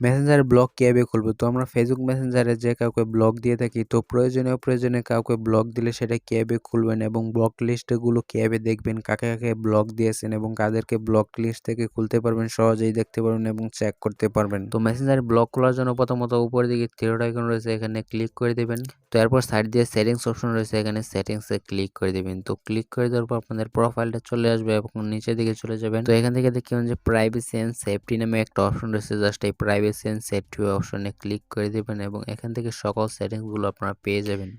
মেসেঞ্জারে ব্লগ কীভাবে খুলবো? তো আমরা ফেসবুক মেসেঞ্জারে যে কাউকে ব্লগ দিয়ে থাকি, তো প্রয়োজনীয় প্রয়োজনে কাউকে ব্লগ দিলে সেটা কীভাবে খুলবেন এবং ব্লক লিস্টগুলো কীভাবে দেখবেন? কাকে কাকে ব্লগ দিয়েছেন এবং কাদেরকে ব্লক লিস্ট থেকে খুলতে পারবেন? সহজেই দেখতে পারবেন এবং চেক করতে পারবেন। তো মেসেঞ্জারে ব্লক খোলার জন্য প্রথমত উপরের দিকে থিরোড আইকন রয়েছে, এখানে ক্লিক করে দেবেন। তো এরপর সাইড দিয়ে সেটিংস অপশন রয়েছে, এখানে সেটিংসে ক্লিক করে দেবেন। তো ক্লিক করে দেওয়ার পর আপনাদের প্রোফাইলটা চলে আসবে এবং নিচের দিকে চলে যাবেন। তো এখান থেকে দেখবেন যে প্রাইভেসি অ্যান্ড সেফটি নামে একটা অপশন রয়েছে জাস্ট এই প্রাইভেসি প্রাইভেসি সেট সেফটি অপশনে ক্লিক করে দেবেন এবং এখান থেকে সকল সেটিংসগুলো আপনারা পেয়ে যাবেন।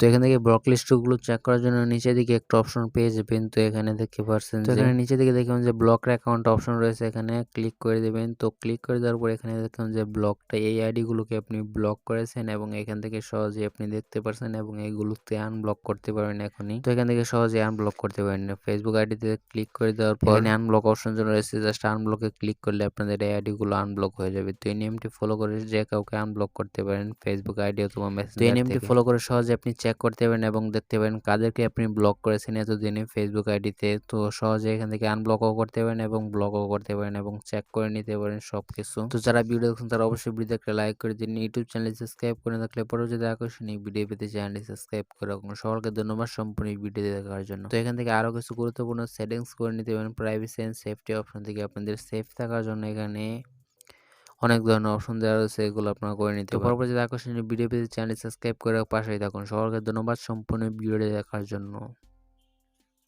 তো এখান থেকে ব্লক লিস্টগুলো চেক করার জন্য নিচের দিকে একটা অপশন পেয়ে যাবেন। তো এখানে দেখতে পাচ্ছেন তো এখানে নিচে দিকে দেখবেন যে ব্লকের অ্যাকাউন্ট অপশন রয়েছে এখানে ক্লিক করে দেবেন। তো ক্লিক করে দেওয়ার পর এখানে দেখবেন যে ব্লকটা এই আইডিগুলোকে আপনি ব্লক করেছেন এবং এখান থেকে সহজে আপনি দেখতে পারছেন এবং এইগুলোতে আনব্লক করতে পারবেন এখনই। তো এখান থেকে সহজে আনব্লক করতে পারেন। ফেসবুক আইডিতে ক্লিক করে দেওয়ার পর এখানে আনব্লক অপশন রয়েছে জাস্ট আনব্লকে ক্লিক করলে আপনাদের এই আইডিগুলো আনব্লক হয়ে যাবে। তো এই নিয়মটি ফলো করে যে কাউকে আনব্লক করতে পারেন ফেসবুক আইডি অথবা মেসেজ এই নিয়মটি ফলো করে সহজে আপনি চেক করতে পারেন এবং দেখতে পারেন কাদেরকে আপনি ব্লক করেছেন এতদিনে ফেসবুক আইডিতে তো। সহজে এখান থেকে আনব্লকও করতে পারেন এবং ব্লকও করতে পারেন এবং চেক করে নিতে পারেন সব কিছু তো যারা ভিডিও দেখছেন তারা অবশ্যই ভিডিও একটা লাইক করে দিন। ইউটিউব চ্যানেল সাবস্ক্রাইব করে থাকলে পরবর্তীতে আকর্ষণীয় ভিডিও পেতে চ্যানেলটি সাবস্ক্রাইব করে রাখুন। সকলকে ধন্যবাদ সম্পূর্ণ ভিডিও দেখার জন্য। তো এখান থেকে আরও কিছু গুরুত্বপূর্ণ সেটিংস করে নিতে পারেন। প্রাইভেসি অ্যান্ড সেফটি অপশন থেকে আপনাদের সেফ থাকার জন্য এখানে অনেক ধরনের অপশন দেওয়া রয়েছে এগুলো আপনারা করে নিতে পারেন। পরবর্তীতে আকর্ষণীয় ভিডিও পেতে চ্যানেল সাবস্ক্রাইব করে পাশেই থাকুন। সবাইকে ধন্যবাদ সম্পূর্ণ ভিডিওটি দেখার জন্য।